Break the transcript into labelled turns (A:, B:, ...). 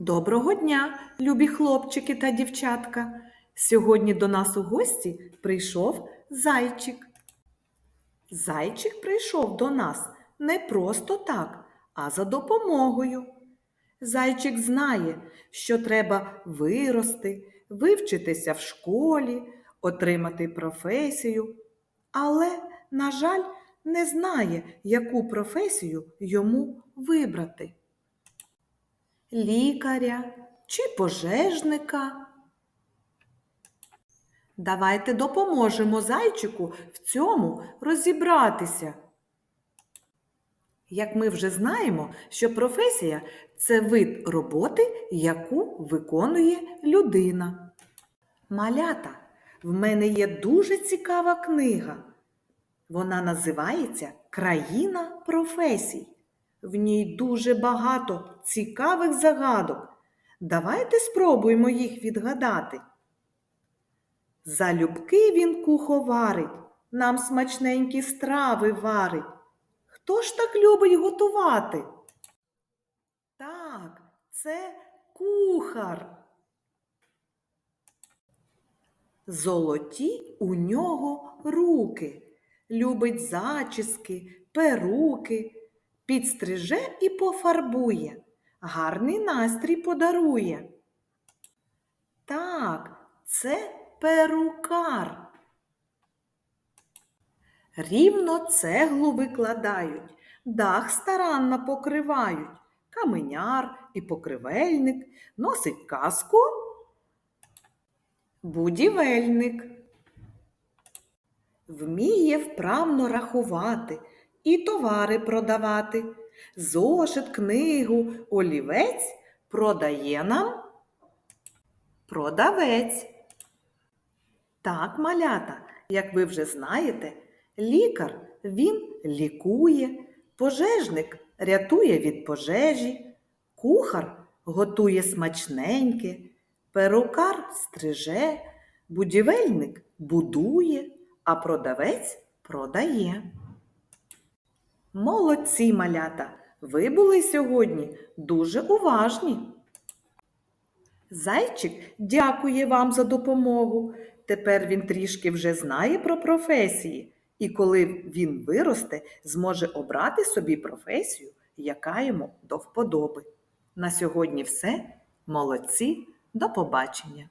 A: Доброго дня, любі хлопчики та дівчатка. Сьогодні до нас у гості прийшов зайчик. Зайчик прийшов до нас не просто так, а за допомогою. Зайчик знає, що треба вирости, вивчитися в школі, отримати професію, але, на жаль, не знає, яку професію йому вибрати лікаря чи пожежника. Давайте допоможемо зайчику в цьому розібратися. Як ми вже знаємо, що професія це вид роботи, яку виконує людина. Малята, в мене є дуже цікава книга. Вона називається Країна професій. В ній дуже багато цікавих загадок. Давайте спробуємо їх відгадати. Залюбки він кухо варить, нам смачненькі страви варить. Хто ж так любить готувати? Так, це кухар. Золоті у нього руки, любить зачіски, перуки підстриже і пофарбує, гарний настрій подарує. Так, це перукар. Рівно цеглу викладають, дах старанно покривають, каменяр і покривельник носить каску. Будівельник. Вміє вправно рахувати і товари продавати. Зошит, книгу, олівець продає нам продавець. Так, малята, як ви вже знаєте, лікар він лікує, пожежник рятує від пожежі, кухар готує смачненьке, перукар стриже, будівельник будує, а продавець продає. Молодці малята! Ви були сьогодні дуже уважні. Зайчик дякує вам за допомогу. Тепер він трішки вже знає про професії, і коли він виросте, зможе обрати собі професію, яка йому до вподоби. На сьогодні все. Молодці, до побачення!